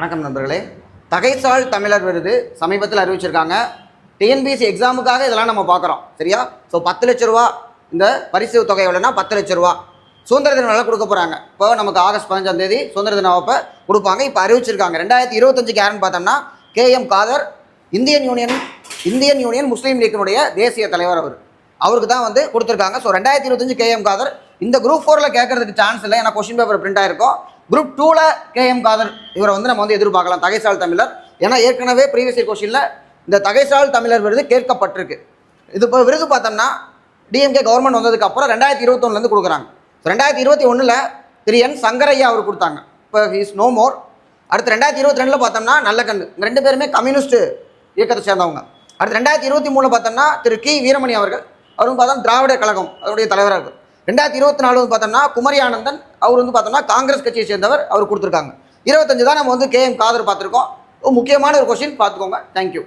வணக்கம் நண்பர்களே. தகைசால் தமிழர் விருது சமீபத்தில் அறிவிச்சிருக்காங்க. டிஎன்பிஎஸ்சி எக்ஸாமுக்காக இதெல்லாம் நம்ம பார்க்குறோம். சரியா? ஸோ பத்து லட்ச ரூபா இந்த பரிசு தொகை எவ்வளோன்னா பத்து லட்ச ரூபா. சுதந்திர தின விழா கொடுக்க போகிறாங்க இப்போ நமக்கு ஆகஸ்ட் பதினஞ்சாம் தேதி சுதந்திர தின அப்போ கொடுப்பாங்க. இப்போ அறிவிச்சிருக்காங்க. ரெண்டாயிரத்தி இருபத்தஞ்சுக்கு யாருன்னு பார்த்தோம்னா KM Kader Indian union Indian union Muslim லீக்கினுடைய தேசிய தலைவர் அவர். அவருக்கு தான் வந்து கொடுத்துருக்காங்க. ஸோ ரெண்டாயிரத்தி இருபத்தஞ்சு கேஎம் காதர் இந்த குரூப் ஃபோரில் கேட்கறதுக்கு சான்ஸ் இல்லை. ஏன்னா கொஸ்டின் பேப்பர் பிரிண்ட் ஆயிருக்கும். குரூப் டூவில் கேஎம் காதர் இவரை வந்து நம்ம வந்து எதிர்பார்க்கலாம். தகைசால் தமிழர். ஏன்னா ஏற்கனவே ப்ரீவியஸ் இயர் கொஸ்டினில் இந்த தகைசால் தமிழர் விருது கேட்கப்பட்டிருக்கு. இது இப்போ விருது பார்த்தோம்னா டிஎம்கே கவர்மெண்ட் வந்ததுக்கப்புறம் ரெண்டாயிரத்தி இருபத்தொன்னுலேருந்து கொடுக்குறாங்க. ரெண்டாயிரத்தி இருபத்தி ஒன்றில் திரு என் சங்கரையா அவர் கொடுத்தாங்க. இப்போ இஸ் நோ மோர் அடுத்து ரெண்டாயிரத்தி இருபத்தி ரெண்டில் பார்த்தோம்னா நல்ல இந்த ரெண்டு பேருமே கம்யூனிஸ்ட் இயக்கத்தை சேர்ந்தவங்க. அடுத்து ரெண்டாயிரத்தி இருபத்தி மூணில் பார்த்தோம்னா திரு கி வீரமணி அவர்கள். அவரும் பார்த்தா திராவிட கழகம் அதனுடைய தலைவராக இருக்கும் ரெண்டாயிரத்தி இருபத்தி நாலு வந்து பார்த்தோம்னா குமரி ஆனந்தன் அவர் வந்து பார்த்தோம்னா காங்கிரஸ் கட்சியை சேர்ந்தவர் அவர் கொடுத்துருக்காங்க. இருபத்தஞ்சு தான் நம்ம வந்து கேஎம் காதர் பார்த்துருக்கோம். முக்கியமான ஒரு கொஸ்டின் பார்த்துக்கோங்க. தேங்க்யூ